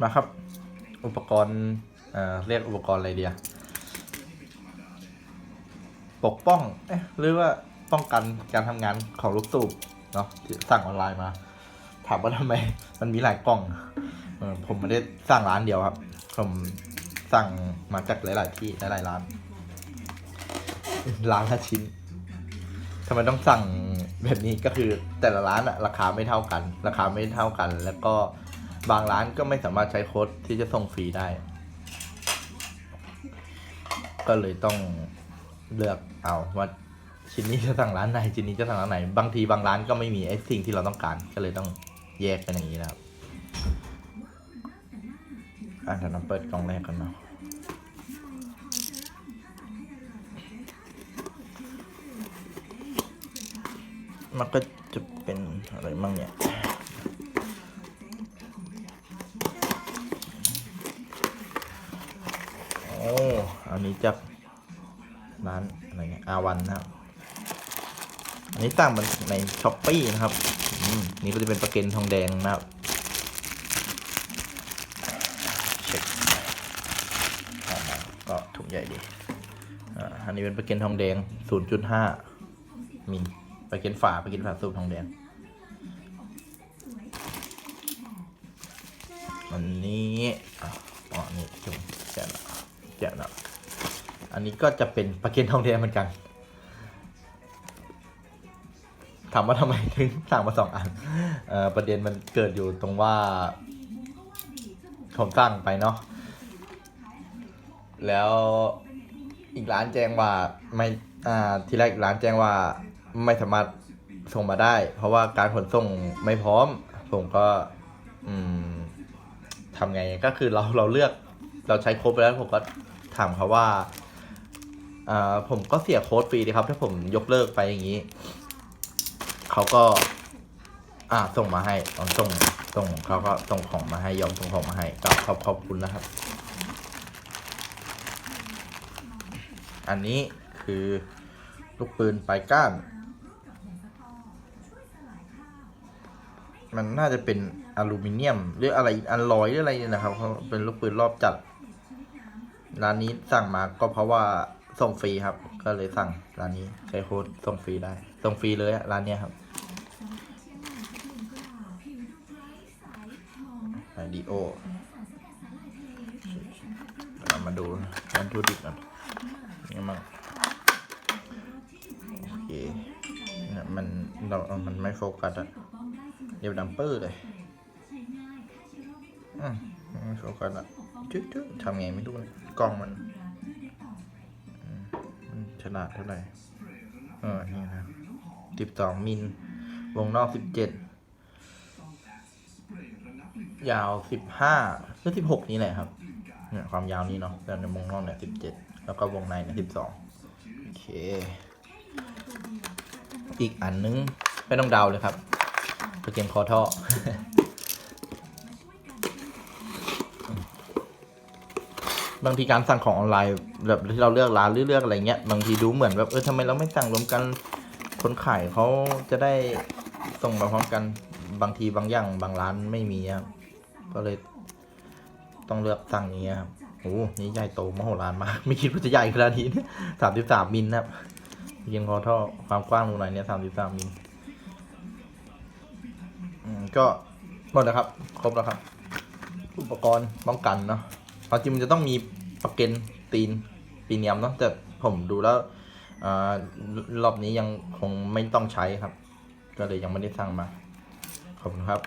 มาครับ อุปกรณ์เอ่อเรียกอุปกรณ์อะไรเดียปกป้องเอ๊ะหรือว่าป้องกันการทำงานของลูกสูบเนาะสั่งออนไลน์มา ถามว่าทำไม มันมีหลายกล้องเออผมไม่ได้สร้างร้านเดียวครับ ผมสั่งมาจากหลาย ๆ ที่หลายๆร้าน ร้านละชิ้นทำไมต้องสั่งแบบนี้ก็คือแต่ละร้านอะราคาไม่เท่ากัน ราคาไม่เท่ากัน แล้วก็ บางร้านก็ไม่สามารถใช้โค้ดที่จะส่งฟรีได้ ก็เลยต้องเลือกเอาว่าชิ้นนี้จะสั่งร้านไหนชิ้นนี้จะสั่งร้านไหน บางทีบางร้านก็ไม่มีไอ้สิ่งที่เราต้องการ ก็เลยต้องแยกเป็นอย่างนี้นะครับอะเดี๋ยวเราเปิดกล่องแรกกันเนาะมันก็จะเป็นอะไรบ้างเนี่ย อ้อันนี้จากร้านอะไรเงี้ยอาวันนะครับ อันนี้สั่งมันในช้อปปี้นะครับอนี่ก็จะเป็นปลาเกนทองแดงนะครับเช็คก็ถุงใหญ่ดีอันนี้เป็นปลาเกนทองแดง 0.5มิลไปกินฝาไปกินฝาสูบทองแดงอันนี้จุ่มแกะละแกะละ อันนี้ก็จะเป็นปลาเกนทองแดงเหมือนกัน ถามว่าทำไมถึงสั่งมาสองอันเออประเด็นมันเกิดอยู่ตรงว่าผมสั่งไปเนาะแล้วอีกร้านแจ้งว่าไม่อ่าทีแรกอีกร้านแจ้งว่าไม่สามารถส่งมาได้ เพราะว่าการขนส่งไม่พร้อม ผมก็อืมทำไงก็คือเราเราเลือกเราใช้โค้ดไปแล้วผมก็ถามเขาว่า อ่าผมก็เสียโค้ดฟรีดีครับ ถ้าผมยกเลิกไปอย่างนี้ เขาก็ อ่าส่งมาให้ส่งส่งเขาก็ส่งของมาให้ยอมส่งของมาให้ก็ขอบขอบคุณนะครับ อันนี้คือลูกปืนปลายก้าน มันน่าจะเป็นอลูมิเนียม หรืออะไรอันลอยหรืออะไรเนี่ยนะครับ เป็นลูกปืนรอบจัด ร้านนี้สั่งมาก็เพราะว่า ส่งฟรีครับ ก็เลยสั่งร้านนี้ใช้โค้ดส่งฟรีได้ ส่งฟรีเลยอะร้านเนี้ยครับไอดีโอเรามาดูวัตถุดิบกันนี่มั้งโอเคเนี่ยมันเรามันไม่โฟกัสอะเดี๋ยวดัมเปอร์เลยอืมไม่โฟกัสอะจุ๊ดๆทำไงไม่รู้เลยกล้องมัน ขนาดเท่าไหร่เออนี่นะสิบสองมิล วงนอกสิบเจ็ดยาวสิบห้าหรือสิบหกนี่แหละครับเนี่ยความยาวนี้เนาะแต่ในวงนอกเนี่ยสิบเจ็ดแล้วก็วงในเนี่ยสิบสองโอเค อีกอันนึง ไม่ต้องเดาเลยครับตัวเกมคอท่อ บางทีการสั่งของออนไลน์แบบที่เราเลือกร้านหรือเลือกอะไรเงี้ยบางทีดูเหมือนแบบเออทำไมเราไม่สั่งรวมกันคนขายเขาจะได้ส่งมาพร้อมกันบางทีบางอย่างบางร้านไม่มีครับก็เลยต้องเลือกสั่งอย่างเงี้ยครับโอ้โหนี่ใหญ่โตมโหฬารมากไม่คิดว่าจะใหญ่ขนาดนี้สามสิบสามมิลนะครับยังคอท่อความกว้างตรงไหนเนี่ยสามสิบสามมิลก็หมดแล้วครับ ครบแล้วครับ อุปกรณ์ป้องกันเนาะ เอาจริงมันจะต้องมีประเก็นตีนปีเนียมเนาะแต่ผมดูแล้วรอบนี้ยังคงไม่ต้องใช้ครับ ก็เลยยังไม่ได้สั่งมา ขอบคุณครับ